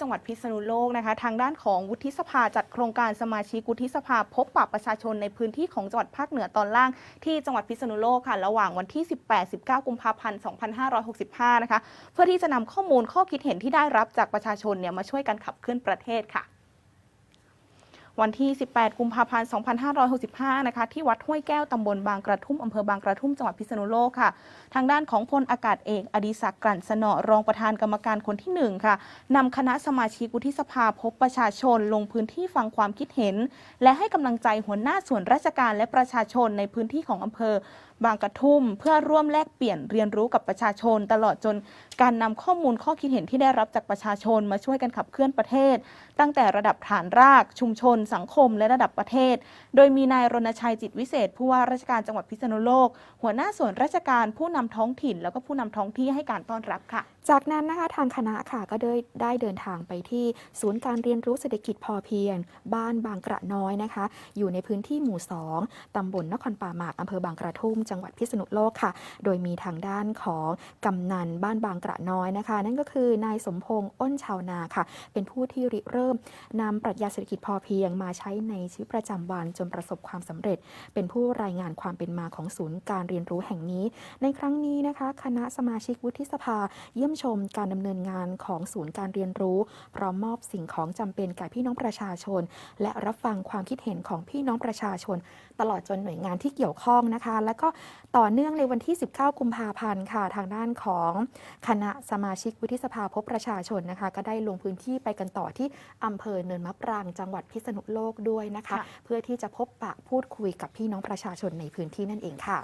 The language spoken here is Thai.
จังหวัดพิษณุโลกนะคะ ทางด้านของวุฒิสภาจัดโครงการสมาชิกวุฒิสภาพบปะประชาชนในพื้นที่ของจังหวัดภาคเหนือตอนล่าง ที่จังหวัดพิษณุโลกค่ะ ระหว่างวันที่ 18-19 กุมภาพันธ์ 2565 นะคะ เพื่อที่จะนำข้อมูลข้อคิดเห็นที่ได้รับจากประชาชนเนี่ยมาช่วยกันขับเคลื่อนประเทศค่ะ วันที่ 18 กุมภาพันธ์ 2565 นะคะ ที่วัดห้วยแก้วตำบลบางกระทุ่มอำเภอบางกระทุ่มจังหวัดพิษณุโลกค่ะ ทางด้านของพลอากาศเอกอดิศักดิ์กลั่นสนอรองประธานกรรมการคนที่ 1 ค่ะนำคณะสมาชิกวุฒิสภาพบประชาชนลงพื้นที่ฟังความคิดเห็น และให้กำลังใจหัวหน้าส่วนราชการและประชาชนในพื้นที่ของอำเภอ บางกระทุ่ม เพื่อร่วมแลกเปลี่ยนเรียนรู้กับประชาชน ตลอดจนการนำข้อมูลข้อคิดเห็นที่ได้รับจากประชาชนมาช่วยกันขับเคลื่อนประเทศ ตั้งแต่ระดับฐานรากชุมชน สังคม และระดับประเทศ โดยมีนายรณชัยจิตวิเศษผู้ว่าราชการจังหวัดพิษณุโลก หัวหน้าส่วนราชการผู้นำท้องถิ่น แล้วก็ผู้นำท้องที่ให้การต้อนรับค่ะ จากนั้นนะคะทางคณะค่ะก็ได้ได้เดินทางไปที่ศูนย์การเรียนรู้เศรษฐกิจพอเพียง บ้านบางกระน้อยนะคะ อยู่ในพื้นที่หมู่ 2ตำบลนครป่าหมากอำเภอบางกระทุ่มจังหวัดพิษณุโลกค่ะ โดยมีทางด้านของกำนันบ้านบางกระน้อยนะคะ นั่นก็คือนายสมพงษ์อ้นชาวนาค่ะ เป็นผู้ที่ริเริ่มนำปรัชญาเศรษฐกิจพอเพียงมาใช้ในชีวิตประจำวันจนประสบความสำเร็จ เป็นผู้รายงานความเป็นมาของศูนย์การเรียนรู้แห่งนี้ ในครั้งนี้นะคะ คณะสมาชิกวุฒิสภา เยี่ยมชมการดำเนินงานของศูนย์การเรียนรู้ พร้อมมอบสิ่งของจำเป็นแก่พี่น้องประชาชน และรับฟังความคิดเห็นของพี่น้องประชาชน ตลอดจนหน่วยงานที่เกี่ยวข้องนะคะ และก็ต่อเนื่องในวันที่ 19 กุมภาพันธ์ค่ะ ทางด้านของคณะสมาชิกวุฒิสภาพบประชาชนนะคะ ก็ได้ลงพื้นที่ไปกันต่อที่อำเภอเนินมะปรางจังหวัดพิษณุโลกด้วยนะคะค่ะเพื่อที่จะพบปะพูดคุยกับพี่น้องประชาชนในพื้นที่นั่นเองค่ะ